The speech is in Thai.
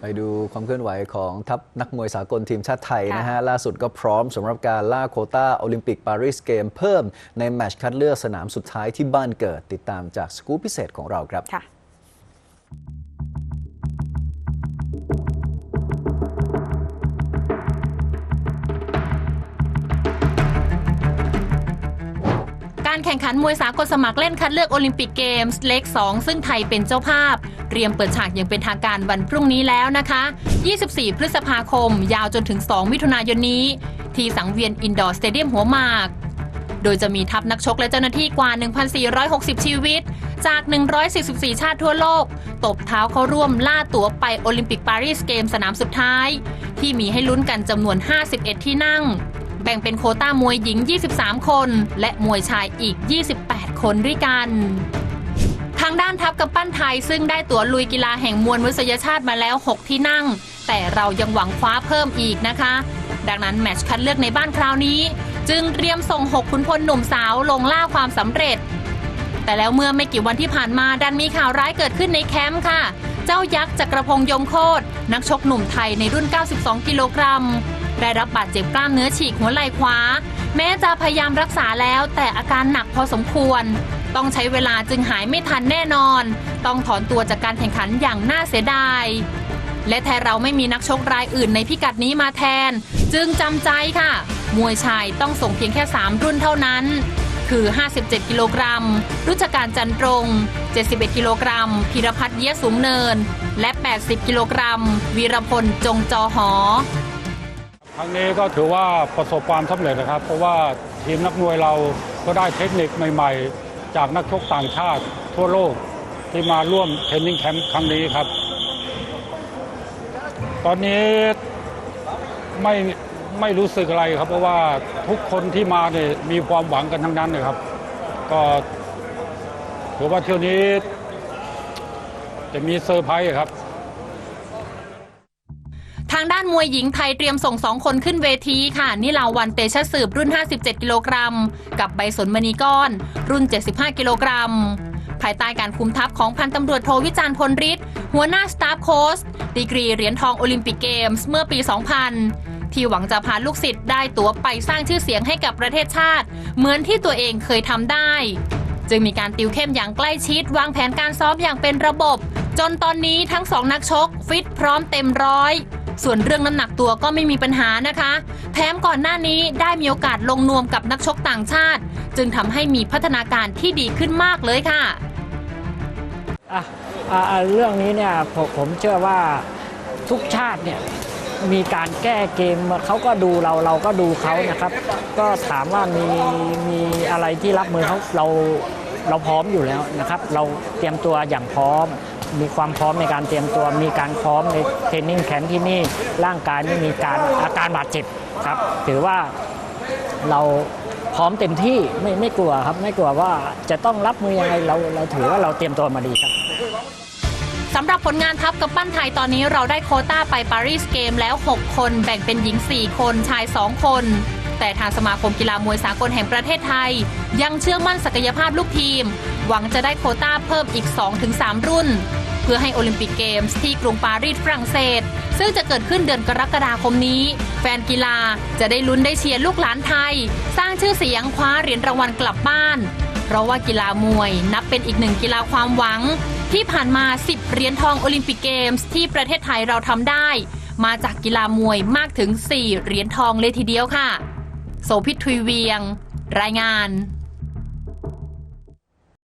ไปดูความเคลื่อนไหวของทัพนักมวยสากลทีมชาติไทยนะฮะ ล่าสุดก็พร้อมสำหรับการล่าโควต้าโอลิมปิกปารีสเกมเพิ่มในแมตช์คัดเลือกสนามสุดท้ายที่บ้านเกิดติดตามจากสกู๊ปพิเศษของเราครับ การแข่งขันมวยสากลสมัครเล่นคัดเลือกโอลิมปิกเกมส์เล็ก 2 ซึ่งไทยเป็นเจ้าภาพ เตรียมเปิดฉากอย่างเป็นทางการวันพรุ่งนี้แล้วนะคะ 24 พฤษภาคม ยาวจนถึง 2 มิถุนายนนี้ ที่สังเวียนอินดอร์สเตเดียมหัวหมาก โดยจะมีทัพนักชกและเจ้าหน้าที่กว่า 1,460 ชีวิต จาก 144 ชาติทั่วโลก ตบเท้าเข้าร่วมล่าตั๋วไปโอลิมปิกปารีสเกมสนามสุดท้าย ที่มีให้ลุ้นกันจำนวน 51 ที่นั่ง บ่งเป็นโคต้ามวยหญิง 23 คน และมวยชายอีก 28 คนด้วยกันทางด้านทัพกำปั้นไทยซึ่งได้ตั๋วลุยกีฬาแห่งมวลมนุษยชาติมาแล้ว 6 ที่นั่ง แต่เรายังหวังคว้าเพิ่มอีกนะคะ ดังนั้นแมตช์คัดเลือกในบ้านคราวนี้ จึงเตรียมส่ง 6 ขุนพลหนุ่มสาวลงล่าความสำเร็จ แต่แล้วเมื่อไม่กี่วันที่ผ่านมาดันมีข่าวร้ายเกิดขึ้นในแคมป์ค่ะ เจ้ายักษ์จักรพงษ์ยมโคตรนักชกหนุ่มไทยในรุ่น 92 กิโลกรัม ได้รับบาดเจ็บกล้ามเนื้อฉีกหัวไหล่ขวา แม้จะพยายามรักษาแล้วแต่อาการหนักพอสมควร ต้องใช้เวลาจึงหายไม่ทันแน่นอน ต้องถอนตัวจากการแข่งขันอย่างน่าเสียดายและแทนเราไม่มีนักชกรายอื่นในพิกัดนี้มาแทน จึงจำใจค่ะ มวยชายต้องส่งเพียงแค่ 3 รุ่นเท่านั้น คือ 57 กิโลกรัม รุชการจันตรง 71 กิโลกรัมพีรพัฒน์เยี่ยสูงเนิน และ 80 กิโลกรัม วีรพลจงจอหอ ครั้งนี้ก็ถือว่าประสบความสำเร็จนะครับ เพราะว่าทีมนักมวยเราก็ได้เทคนิคใหม่ๆ จากนักชกต่างชาติทั่วโลกที่มาร่วมเทรนนิ่งแคมป์ครั้งนี้ครับ ตอนนี้ไม่ไม่รู้สึกอะไรครับ เพราะว่าทุกคนที่มาเนี่ยมีความหวังกันทั้งนั้นเลยครับ ก็ถือว่าเที่ยวนี้จะมีเซอร์ไพรส์ครับางด้านมวยหญิงไทยเตรียมส่งสองคนขึ้นเวทีค่ะนิลาวันเตชะสืบรุ่น 57 กิโลกรัม กับใบสนมณีก้อน รุ่น 75 กิโลกรัม ภายใต้การคุมทัพของพันตำรวจโทวิจารณ์พลฤทธิ์หัวหน้าสตาฟโค้ชดีกรีเหรียญทองโอลิมปิกเกมส์เมื่อปี 2000 ที่หวังจะพาลูกศิษย์ได้ตั๋วไปสร้างชื่อเสียงให้กับประเทศชาติ เหมือนที่ตัวเองเคยทำได้ จึงมีการติวเข้มอย่างใกล้ชิด วางแผนการซ้อมอย่างเป็นระบบ จนตอนนี้ทั้งสองนักชกฟิตพร้อมเต็มร้อย ส่วนเรื่องน้ำหนักตัวก็ไม่มีปัญหานะคะ แถมก่อนหน้านี้ได้มีโอกาสลงนวมกับนักชกต่างชาติ จึงทำให้มีพัฒนาการที่ดีขึ้นมากเลยค่ะ อะอะอะเรื่องนี้เนี่ยผมผมเชื่อว่าทุกชาติเนี่ยมีการแก้เกมเขาก็ดูเราเราก็ดูเขานะครับ ก็ถามว่ามีมีอะไรที่รับมือเขาเราเราพร้อมอยู่แล้วนะครับ เราเตรียมตัวอย่างพร้อม มีความพร้อมในการเตรียมตัว มีการพร้อมในเทรนนิ่งแคมป์ที่นี่ร่างกายไม่มีการอาการบาดเจ็บครับ ถือว่าเราพร้อมเต็มที่ไม่ไม่กลัวครับ ไม่กลัวว่าจะต้องรับมือยังไงเราเราถือว่าเราเตรียมตัวมาดีครับสำหรับผลงานทัพกับปั้นไทยตอนนี้เราได้โคต้าไปปารีสเกมแล้ว 6 คน แบ่งเป็นหญิง 4 คนชาย 2 คน แต่ทางสมาคมกีฬามวยสากลแห่งประเทศไทย ยังเชื่อมั่นศักยภาพลูกทีม หวังจะได้โคต้าเพิ่มอีก 2-3 รุ่น พื่อให้โอลิมปิกเกมส์ที่กรุงปารีสฝรั่งเศส ซึ่งจะเกิดขึ้นเดือนกรกฎาคมนี้ แฟนกีฬาจะได้ลุ้นได้เชียร์ลูกหลานไทย สร้างชื่อเสียงคว้าเหรียญรางวัลกลับบ้าน เพราะว่ากีฬามวยนับเป็นอีกหนึ่งกีฬาความหวัง ที่ผ่านมา 10 เหรียญทองโอลิมปิกเกมส์ที่ประเทศไทยเราทำได้ มาจากกีฬามวยมากถึง 4 เหรียญทองเลยทีเดียวค่ะ โสภิตทุยเวียง รายงาน